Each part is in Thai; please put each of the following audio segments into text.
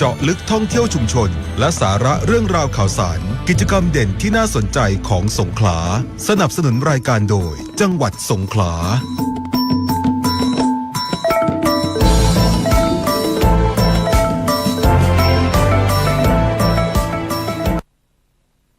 เจาะลึกท่องเที่ยวชุมชน และสาระเรื่องราวข่าวสาร กิจกรรมเด่นที่น่าสนใจของสงขลา สนับสนุนรายการโดย จังหวัดสงขลา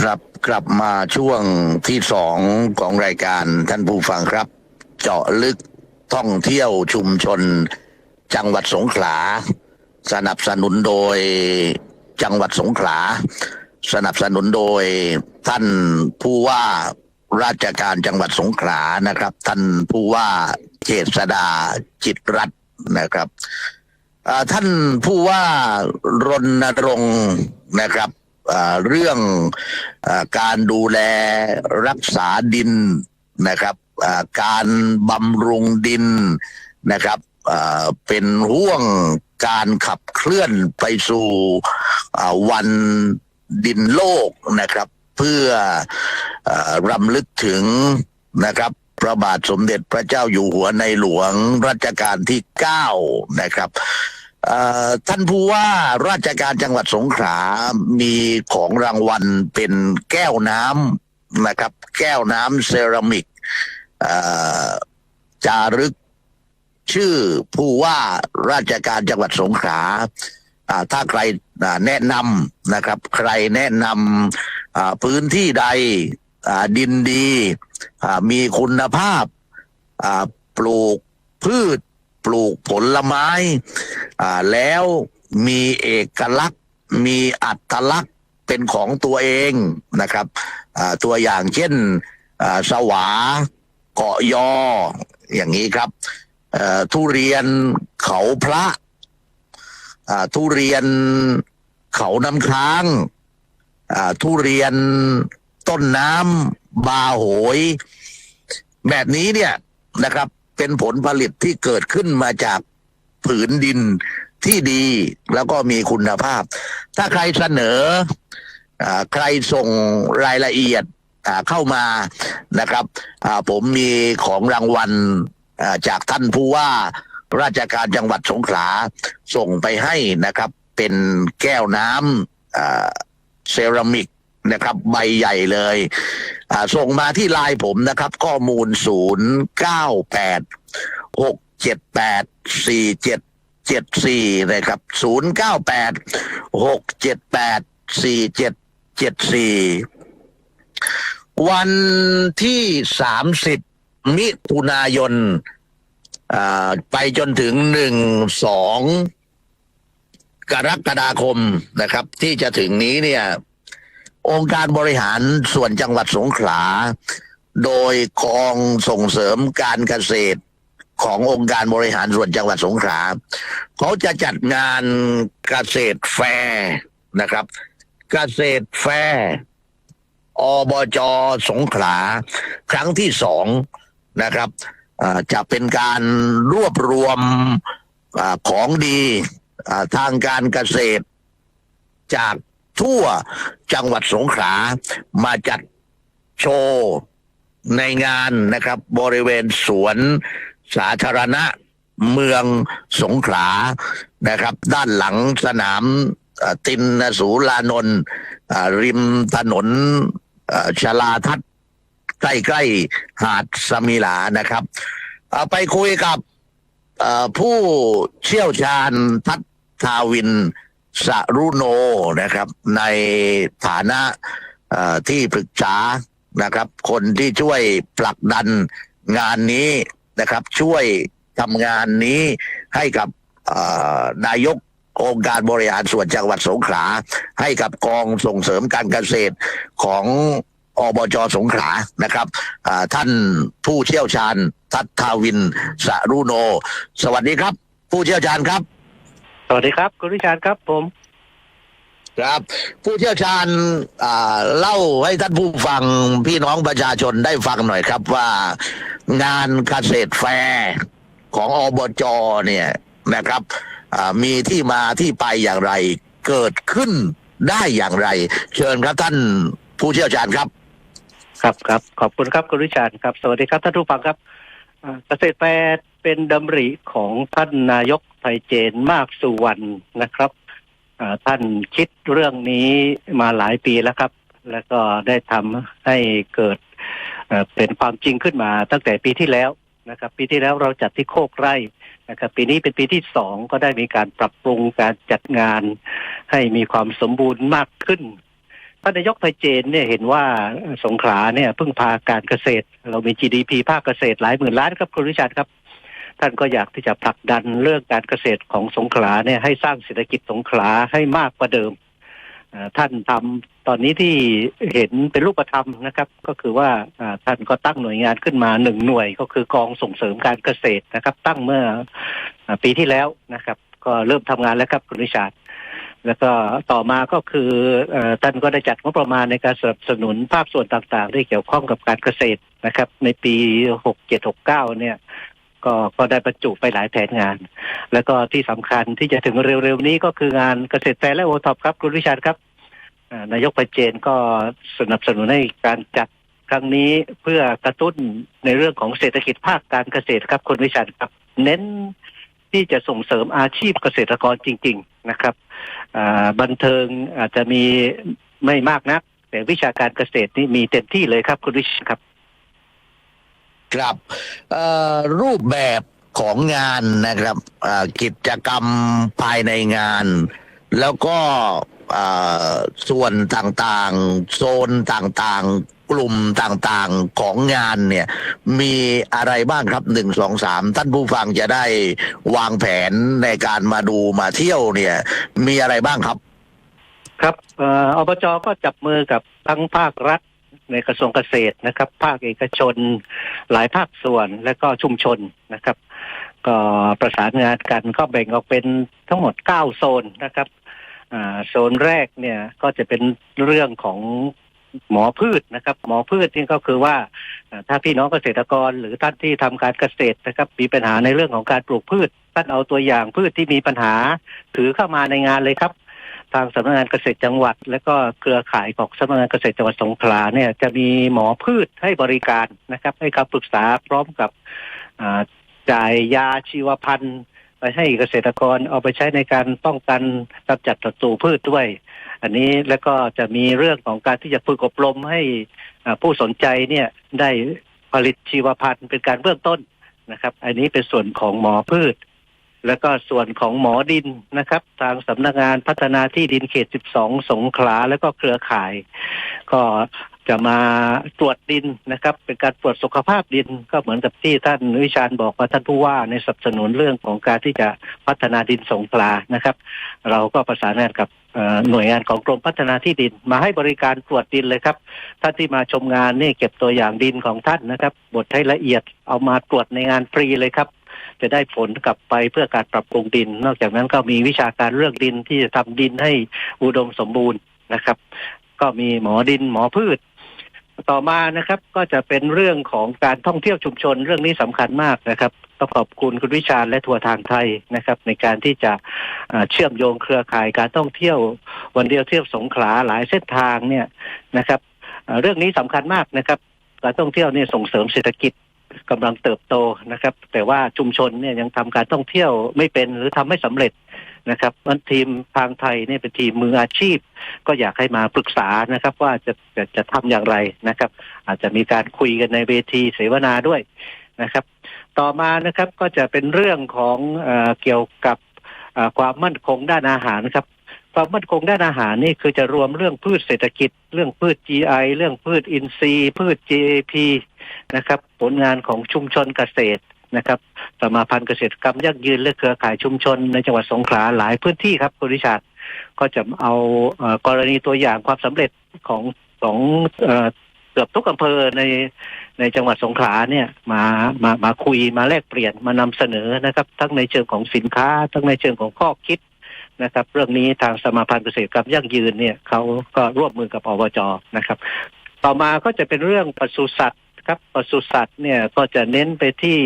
ครับกลับมาช่วงที่สองของรายการท่านผู้ฟังครับ เจาะลึกท่องเที่ยวชุมชน จังหวัดสงขลา สนับสนุนโดยจังหวัดสงขลา สนับสนุนโดยท่านผู้ว่าราชการจังหวัดสงขลานะครับ ท่านผู้ว่าเจษดาจิตรัตน์นะครับท่านผู้ว่ารณรงค์นะครับเรื่องอการดูแลรักษาดินนะครับการบำรุงดินนะครับเป็นห่วง การขับเคลื่อนไปสู่วันดินโลกนะครับ เพื่ออรำลึกถึงนะครับพระบาทสมเด็จพระเจ้าอยู่หัวในหลวงรัชกาลที่เก้านะครับท่านผู้ว่าราชการจังหวัดสงขลา มีของรางวัลเป็นแก้วน้ำนะครับ แก้วน้ำเซรามิกจารึก ชื่อผู้ว่าราชการจังหวัดสงขลาถ้าใครแนะนำนะครับ ใครแนะนำพื้นที่ใดดินดีมีคุณภาพปลูกพืช ปลูกผลไม้แล้วมีเอกลักษณ์ มีอัตลักษณ์เป็นของตัวเองนะครับตัวอย่างเช่นอ่าสวาเกาะยออย่างนี้ครับ ทุเรียนเขาพระทุเรียนเขาน้ำค้างทุเรียนต้นน้ำบาโหย แบบนี้เนี่ยนะครับ เป็นผลผลิตที่เกิดขึ้นมาจากผืนดินที่ดีแล้วก็มีคุณภาพ ถ้าใครเสนออใครส่งรายละเอียดเข้ามานะครับผมมีของรางวัล จากท่านผู้ว่าราชการจังหวัดสงขลาส่งไปให้นะครับ เป็นแก้วน้ำเซรามิกนะครับ ใบใหญ่เลยส่งมาที่ไลน์ผมนะครับ ข้อมูลศูนย์เก้าแปดหกเจ็ดแปดสี่เจ็ดเจ็ดสี่นะครับศูนย์เก้าแปดหกเจ็ดแปดสี่เจ็ดเจ็ดสี่วันที่สา มิถุนายนไปจนถึงหนึ่งสองกรกฎาคมนะครับ ที่จะถึงนี้เนี่ย องค์การบริหารส่วนจังหวัดสงขลา โดยกองส่งเสริมการเกษตรขององค์การบริหารส่วนจังหวัดสงขลาเขาจะจัดงานเกษตรแฟร์นะครับ เกษตรแฟร์อบจสงขลา ครั้งที่สอง นะครับจะเป็นการรวบรวมอของดีทางการเกษตร จากทั่วจังหวัดสงขลามาจัดโชว์ในงานนะครับ บริเวณสวนสาธารณะเมืองสงขลานะครับ ด้านหลังสนามตินสูลานนท์ริมถนนชลาทัศ ใกล้ๆหาดสมิลานะครับไปคุยกับผู้เชี่ยวชาญทัศทาวินสรุโนนะครับ ในฐานะที่ปรึกษานะครับ คนที่ช่วยผลักดันงานนี้นะครับ ช่วยทำงานนี้ให้กับนายกองค์การบริหารส่วนจังหวัดสงขลาให้กับกองส่งเสริมการเกษตรของ อบจสงขลานะครับอ่าท่านผู้เชี่ยวชาญทัศทาวินสรุโน สวัสดีครับ ผู้เชี่ยวชาญครับ สวัสดีครับ คุณวิชาญครับผมครับ ผู้เชี่ยวชาญอ่าเล่าให้ท่านผู้ฟังพี่น้องประชาชนได้ฟังหน่อยครับว่างานเกษตรแฟร์ของอบจเนี่ยนะครับอ่ามีที่มาที่ไปอย่างไร เกิดขึ้นได้อย่างไร เชิญครับท่านผู้เชี่ยวชาญครับ ครับครับขอบคุณครับคุณวิชาญครับสวัสดีครับท่านผู้ฟังครับเกษตรแปดเป็นดำริของท่านนายกไทยเจนมากสุวรรณนะครับท่านคิดเรื่องนี้มาหลายปีแล้วครับ แล้วก็ได้ทำให้เกิดเป็นความจริงขึ้นมาตั้งแต่ปีที่แล้วนะครับ ปีที่แล้วเราจัดที่โคกไร่นะครับ ปีนี้เป็นปีที่สองก็ได้มีการปรับปรุงการจัดงาน ให้มีความสมบูรณ์มากขึ้น ท่านนายกไพเจนเนี่ยเห็นว่าสงขลาเนี่ยพึ่งพาการเกษตร เรามี GDP ภาคเกษตรหลายหมื่นล้านครับคุณวิชาญครับ ท่านก็อยากที่จะผลักดันเรื่องการเกษตรของสงขลาเนี่ยให้สร้างเศรษฐกิจสงขลาให้มากกว่าเดิมท่านทำตอนนี้ที่เห็นเป็นรูปธรรมนะครับ ก็คือว่าท่านก็ตั้งหน่วยงานขึ้นมาหนึ่งหน่วยก็คือกองส่งเสริมการเกษตรนะครับ ตั้งเมื่อปีที่แล้วนะครับ ก็เริ่มทำงานแล้วครับคุณวิชาญ แล้วก็ต่อมาก็คืออท่านก็ได้จัดงบประมาณในการสนับสนุนภาคส่วนต่างๆ ที่เกี่ยวข้องกับการเกษตรนะครับ ในปีหกเจ็ดหกเก้าเนี่ย ก็ก็ได้บรรจุไปหลายแผนงาน แล้วก็ที่สำคัญที่จะถึงเร็วๆนี้ก็คืองานเกษตรแฟร์และโอท็อปครับ คุณวิชาครับนายกไปเจนก็สนับสนุนให้การจัดครั้งนี้เพื่อกระตุ้นในเรื่องของเศรษฐกิจภาคการเกษตรครับคุณวิชาครับ เน้น ที่จะส่งเสริมอาชีพเกษตรกรจริง ๆนะครับบันเทิงอาจจะมีไม่มากนัก แต่วิชาการเกษตรนี่มีเต็มที่เลยครับคุณวิชครับ ครับรูปแบบของงานนะครับกิจกรรมภายในงาน แล้วก็ส่วนต่างๆ โซนต่างๆ กลุ่มต่างๆของงานเนี่ยมีอะไรบ้างครับหนึ่งสองสามท่านผู้ฟังจะได้วางแผนในการมาดูมาเที่ยวเนี่ย มีอะไรบ้างครับ ครับเออบจก็จับมือกับทั้งภาครัฐในกระทรวงเกษตรนะครับ ภาคเอกชน หลายภาคส่วนและก็ชุมชนนะครับ ก็ประสานงานกันก็แบ่งออกเป็นทั้งหมดเก้าโซนนะครับโซนแรกเนี่ยก็จะเป็นเรื่องของ หมอพืชนะครับ หมอพืชนี่ก็คือว่าถ้าพี่น้องเกษตรกรหรือท่านที่ทำการเกษตรนะครับ มีปัญหาในเรื่องของการปลูกพืชท่านเอาตัวอย่างพืชที่มีปัญหา ถือเข้ามาในงานเลยครับ ทางสำนักงานเกษตรจังหวัด และก็เครือข่ายของสำนักงานเกษตรจังหวัดสงขลาเนี่ยจะมีหมอพืชให้บริการนะครับ ให้คำปรึกษาพร้อมกับจ่ายยาชีวพันธุ์ ไปให้เกษตรกรเอาไปใช้ในการป้องกันกำจัดศัตรูพืชด้วย อันนี้แล้วก็จะมีเรื่องของการที่จะฝึกอบรมให้ผู้สนใจเนี่ยได้ผลิตชีวพันธุ์เป็นการเบื้องต้นนะครับ อันนี้เป็นส่วนของหมอพืช แล้วก็ส่วนของหมอดินนะครับ ทางสำนักงานพัฒนาที่ดินเขต 12 สงขลา แล้วก็เครือข่าย ก็ จะมาตรวจดินนะครับ เป็นการตรวจสุขภาพดินก็เหมือนกับที่ท่านวิชาญบอกว่าท่านผู้ว่าในสนับสนุนเรื่องของการที่จะพัฒนาดินสงขลานะครับ เราก็ประสานงานกับหน่วยงานของกรมพัฒนาที่ดิน มาให้บริการตรวจดินเลยครับท่านที่มาชมงานนี่เก็บตัวอย่างดินของท่านนะครับบดให้ละเอียดเอามาตรวจในงานฟรีเลยครับจะได้ผลกลับไปเพื่อการปรับปรุงดิน นอกจากนั้นก็มีวิชาการเรื่องดินที่จะทำดินให้อุดมสมบูรณ์นะครับ ก็มีหมอดินหมอพืช ต่อมานะครับก็จะเป็นเรื่องของการท่องเที่ยวชุมชนเรื่องนี้สำคัญมากนะครับต้องขอบคุณคุณวิชาญและทัวร์ทางไทยนะครับ ในการที่จะเชื่อมโยงเครือข่ายการท่องเที่ยววันเดียวเที่ยวสงขลาหลายเส้นทางเนี่ยนะครับเรื่องนี้สำคัญมากนะครับ การท่องเที่ยวเนี่ยส่งเสริมเศรษฐกิจกำลังเติบโตนะครับ แต่ว่าชุมชนเนี่ยยังทำการท่องเที่ยวไม่เป็นหรือทำไม่สำเร็จ นะครับมันทีมทางไทยเนี่ยเป็นทีมมืออาชีพ ก็อยากให้มาปรึกษานะครับว่าจะจะจะทำอย่างไรนะครับ อาจจะมีการคุยกันในเวทีเสวนาด้วยนะครับ ต่อมานะครับก็จะเป็นเรื่องของเอเกี่ยวกับความมั่นคงด้านอาหารครับความมั่นคงด้านอาหารนี่คือจะรวมเรื่องพืชเศรษฐกิจ เรื่องพืช GI เรื่องพืชอินทรีย์ พืช GAP นะครับ ผลงานของชุมชนเกษตร นะครับสมาพันธ์เกษตรกรรมยั่งยืนและเครือข่ายชุมชนในจังหวัดสงขลาหลายพื้นที่ครับคุณริชาร์ดก็จะเอากรณีตัวอย่างความสำเร็จของของเกือบทุกอำเภอในในจังหวัดสงขลาเนี่ยมามามาคุยมาแลกเปลี่ยนมานำเสนอนะครับ ทั้งในเชิงของสินค้า ทั้งในเชิงของข้อคิดนะครับ เรื่องนี้ทางสมาพันธ์เกษตรกรรมยั่งยืนเนี่ยเขาก็ร่วมมือกับอบจนะครับ ต่อมาก็จะเป็นเรื่องปศุสัตว์ ครับปศุสัตว์เนี่ยก็จะเน้นไปที่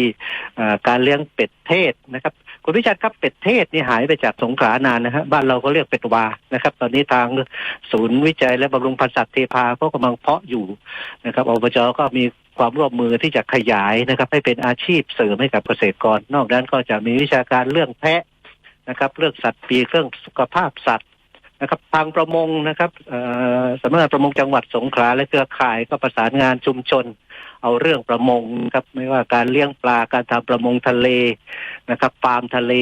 การเลี้ยงเป็ดเทศนะครับคุณวิชาญครับเป็ดเทศนี่หายไปจากสงขลานานนะครับบ้านเราก็เรียกเป็ดวานะครับ ตอนนี้ทางศูนย์วิจัยและบำรุงพันธุ์สัตว์เทพาก็กำลังเพาะอยู่นะครับอบจก็มีความร่วมมือที่จะขยายนะครับ ให้เป็นอาชีพเสริมให้กับเกษตรกร นอกนั้นก็จะมีวิชาการเรื่องแพะนะครับ เรื่องสัตว์ปีเรื่องสุขภาพสัตว์นะครับทางประมงนะครับสำนักงานประมงจังหวัดสงขลาและเครือข่ายก็ประสานงานชุมชน เอาเรื่องประมงครับ ไม่ว่าการเลี้ยงปลาการทำประมงทะเลนะครับฟาร์มทะเล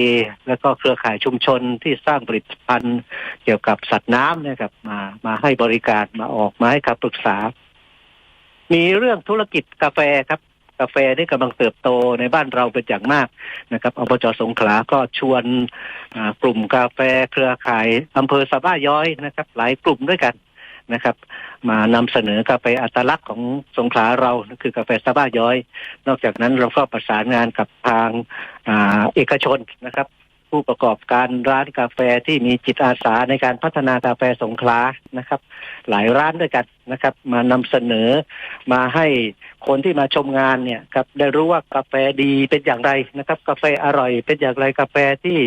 แล้วก็เครือข่ายชุมชนที่สร้างผลิตภัณฑ์เกี่ยวกับสัตว์น้ำนะครับมามาให้บริการมาออกมาให้คำปรึกษา มีเรื่องธุรกิจกาแฟครับกาแฟนี่กำลังเติบโตในบ้านเราเป็นอย่างมากนะครับอบจสงขลาก็ชวนกลุ่มกาแฟเครือข่ายอำเภอสะบ้าย้อยนะครับ หลายกลุ่มด้วยกัน นะครับ มานำเสนอกาแฟอัตลักษณ์ของสงขลาเราคือกาแฟสะบ้าย้อย นอกจากนั้นเราก็ประสานงานกับทางเอกชนนะครับ ผู้ประกอบการร้านกาแฟที่มีจิตอาสาในการพัฒนากาแฟสงขลานะครับ หลายร้านด้วยกันนะครับ มานำเสนอมาให้คนที่มาชมงานเนี่ยครับได้รู้ว่ากาแฟดีเป็นอย่างไรนะครับ กาแฟอร่อยเป็นอย่างไรกาแฟที่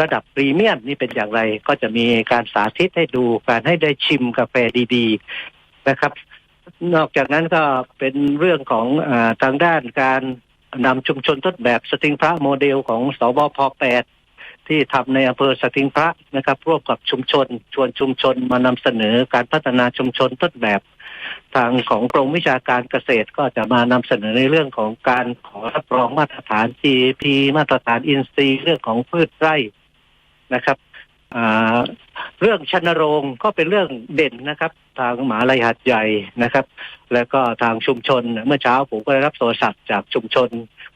ระดับพรีเมียมนี่เป็นอย่างไร ก็จะมีการสาธิตให้ดูการให้ได้ชิมกาแฟดีๆนะครับนอกจากนั้นก็เป็นเรื่องของอทางด้านการนำชุมชนต้นแบบสติงพระโมเดลของสบพ 8 ที่ทำในอำเภอสติงพระนะครับ ร่วมกับชุมชน ชวนชุมชนมานำเสนอการพัฒนาชุมชนต้นแบบ ทางของกรมวิชาการเกษตรก็จะมานำเสนอในเรื่องของการขอรับรองมาตรฐาน GAP มาตรฐานอินทรีย์เรื่องของพืชไร่นะครับเรื่องชนโรงก็เป็นเรื่องเด่นนะครับ ทางหมหาลัยหัดใหญ่นะครับ แล้วก็ทางชุมชนเมื่อเช้าผมก็ได้รับโทรศัพท์จากชุมชน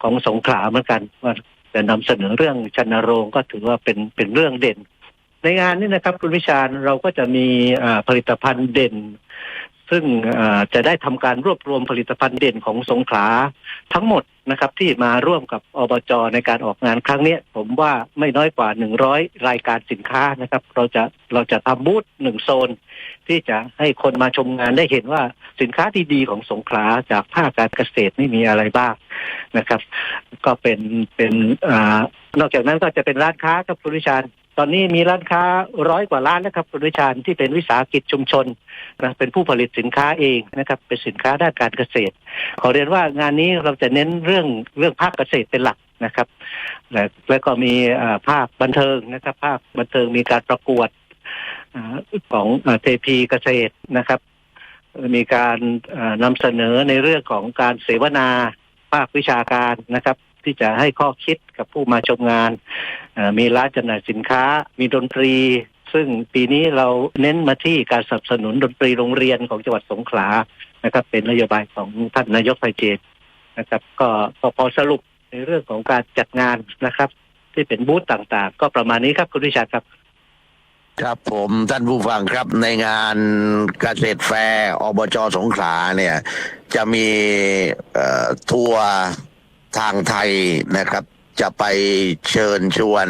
ของสงขลาเหมือนกันว่า จะนำเสนอเรื่องชนโรงก็ถือว่าเป็นเป็นเรื่องเด่น ในงานนี้นะครับ คุณวิชาญเราก็จะมีอ่าผลิตภัณฑ์เด่น ซึ่งจะได้ทำการรวบรวมผลิตภัณฑ์เด่นของสงขลาทั้งหมดนะครับ ที่มาร่วมกับอบจในการออกงานครั้งนี้ผมว่าไม่น้อยกว่าหนึ่งร้อยรายการสินค้านะครับ เราจะเราจะทำบูธหนึ่งโซน ที่จะให้คนมาชมงานได้เห็นว่าสินค้าดีๆของสงขลาจากภาคการเกษตรนี่มีอะไรบ้างนะครับ ก็เป็นเป็นอนอกจากนั้นก็จะเป็นร้านค้าครับคุณวิชาญตอนนี้มีร้านค้าร้อยกว่าร้านนะครับคุณวิชาญที่เป็นวิสาหกิจชุมชน นะเป็นผู้ผลิตสินค้าเองนะครับเป็นสินค้าด้านการเกษตร ขอเรียนว่างานนี้เราจะเน้นเรื่องเรื่องภาคเกษตรเป็นหลักนะครับ และแล้วก็มีภาคบันเทิงนะครับภาคบันเทิงมีการประกวดอของเทพีเกษตรนะครับ มีการนำเสนอในเรื่องของการเสวนาภาควิชาการนะครับ ที่จะให้ข้อคิดกับผู้มาชมงาน มีร้านจำหน่ายสินค้า มีดนตรี ซึ่งปีนี้เราเน้นมาที่การสนับสนุนดนตรีโรงเรียนของจังหวัดสงขลานะครับ เป็นนโยบายของท่านนายกไพเจตนะครับ ก็พอสรุปในเรื่องของการจัดงานนะครับ ที่เป็นบูธต่างๆ ก็ประมาณนี้ครับคุณวิชาครับครับผมท่านผู้ฟังครับในงานเกษตรแฟร์อบจสงขลาเนี่ย จะมีทัวร์ทางไทยนะครับ จะไปเชิญชวน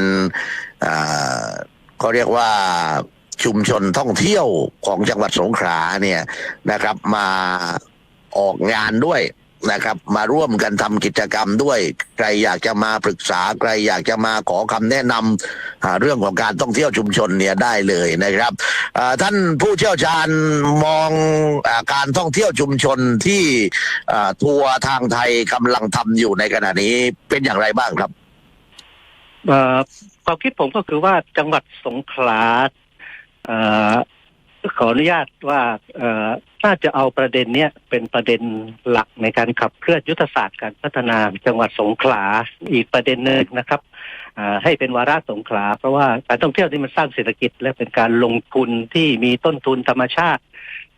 เขาเรียกว่าชุมชนท่องเที่ยวของจังหวัดสงขลาเนี่ยนะครับ มาออกงานด้วยนะครับ มาร่วมกันทำกิจกรรมด้วย ใครอยากจะมาปรึกษาใครอยากจะมาขอคำแนะนำเรื่องของการท่องเที่ยวชุมชนเนี่ยได้เลยนะครับท่านผู้เชี่ยวชาญมองอการท่องเที่ยวชุมชนที่ทัวร์ทางไทยกำลังทำอยู่ในขณะนี้เป็นอย่างไรบ้างครับ ความคิดผมก็คือว่าจังหวัดสงขลาอขออนุญาตว่าน่าจะเอาประเด็นเนี้ยเป็นประเด็นหลักในการขับเคลื่อนยุทธศาสตร์การพัฒนาจังหวัดสงขลาอีกประเด็นหนึ่งนะครับให้เป็นวาระสงขลา เพราะว่าการท่องเที่ยวที่มันสร้างเศรษฐกิจ และเป็นการลงทุนที่มีต้นทุนธรรมชาติ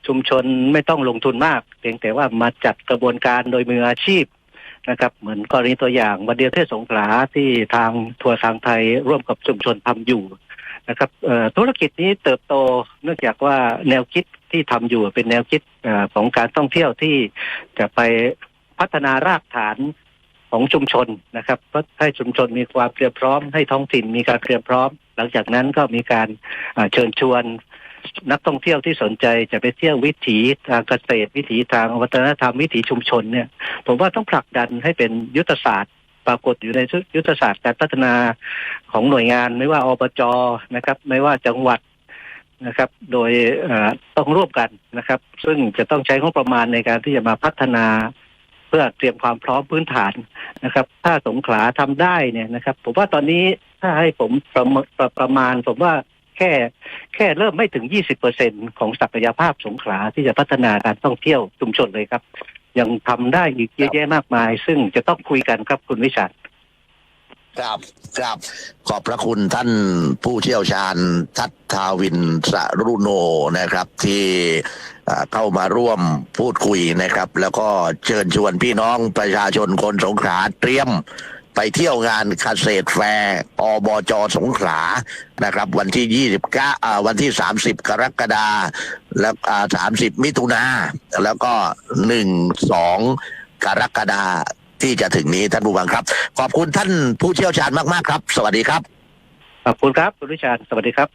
ชุมชนไม่ต้องลงทุนมาก เพียงแต่ว่ามาจัดกระบวนการโดยมืออาชีพ นะครับ เหมือนกรณีตัวอย่างวันเดียวเทศสงขลาที่ทางทัวร์ทางไทยร่วมกับชุมชนทำอยู่นะครับธุรกิจนี้เติบโตเนื่องจากว่าแนวคิดที่ทำอยู่เป็นแนวคิดอของการท่องเที่ยวที่จะไปพัฒนารากฐานของชุมชนนะครับเพื่อให้ชุมชนมีความเตรียมพร้อมให้ท้องถิ่นมีการเตรียมพร้อม หลังจากนั้นก็มีการเชิญชวน นักท่องเที่ยวที่สนใจจะไปเที่ยววิถีทางเกษตรวิถีทางวัฒนธรรมวิถีชุมชนเนี่ย ผมว่าต้องผลักดันให้เป็นยุทธศาสตร์ปรากฏอยู่ในยุทธศาสตร์การพัฒนาของหน่วยงาน ไม่ว่าอบจนะครับ ไม่ว่าจังหวัดนะครับ โดยต้องร่วมกันนะครับ ซึ่งจะต้องใช้งบประมาณในการที่จะมาพัฒนา เพื่อเตรียมความพร้อมพื้นฐานนะครับ ถ้าสงขลาทำได้เนี่ยนะครับ ผมว่าตอนนี้ถ้าให้ผมประประประมาณ ผมว่า แค่แค่เริ่มไม่ถึง 20%ของศักยภาพสงขลาที่จะพัฒนาการท่องเที่ยวชุมชนเลยครับ ยังทำได้อีกเยอะแยะมากมาย ซึ่งจะต้องคุยกันครับคุณวิชาครับครับขอบพระคุณท่านผู้เชี่ยวชาญทัตทาวินสรุโนนะครับ ที่เข้ามาร่วมพูดคุยนะครับ แล้วก็เชิญชวนพี่น้องประชาชนคนสงขลาเตรียม ไปเที่ยวงานเกษตรแฟร์อบจสงขลานะครับ วันที่ 29อ่าวันที่ 30 กรกฎาแล้วอ่า30 มิถุนาแล้วก็ 1 2 กรกฎาที่จะถึงนี้ท่านผู้ฟังครับ ขอบคุณท่านผู้เชี่ยวชาญมาก ๆ ครับ สวัสดีครับ ขอบคุณครับคุณวิชาญสวัสดีครับ